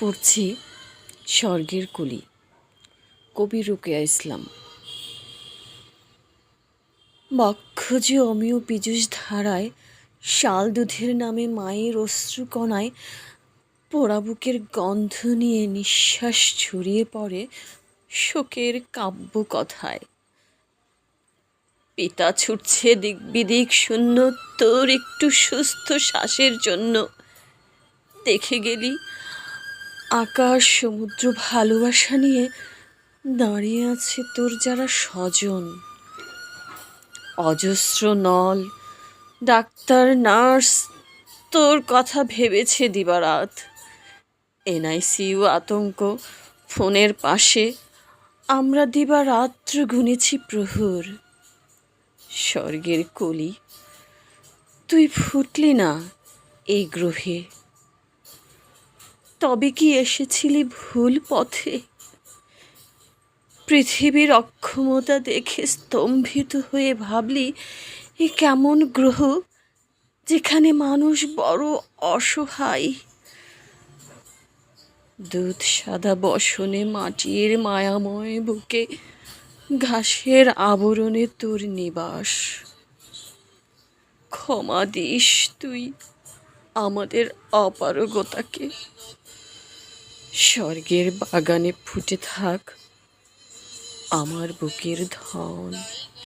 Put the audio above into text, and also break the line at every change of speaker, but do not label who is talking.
পড়ছি স্বর্গের কুলি। কবি রুকেয়া ইসলাম। বক্ষজে অমিয় পীযুষ ধারায় শাল দুধের নামে মায়ের অশ্রুকণায় পোড়াবুকের গন্ধ নিয়ে নিঃশ্বাস ছড়িয়ে পড়ে শোকের কাব্য কথায়। পিতা ছুটছে দিক বিদিক শূন্য তোর একটু সুস্থ শ্বাসের জন্য। দেখে গেলি আকাশ, সমুদ্র ভালোবাসা নিয়ে দাঁড়িয়ে আছে তোর যারা স্বজন। অজস্র নল, ডাক্তার, নার্স, তোর কথা ভেবেছে দিবারাত। এনআইসিইউ আতঙ্ক, ফোনের পাশে আমরা দিবারাত্র গুনেছি প্রহর। স্বর্গের কলি, তুই ফুটলি না এই গ্রহে। তবে কি এসেছিলি ভুল পথে? পৃথিবীর অক্ষমতা দেখে স্তম্ভিত হয়ে ভাবলি, এ কেমন গ্রহ যেখানে মানুষ বড় অসহায়? দুধ সাদা বসনে মাটির মায়াময় বুকে, ঘাসের আবরণে তোর নিবাস। ক্ষমা দিস তুই। আমাদের অপারগতাকে। স্বর্গের বাগানে ফুটে থাক আমার বুকের ধন।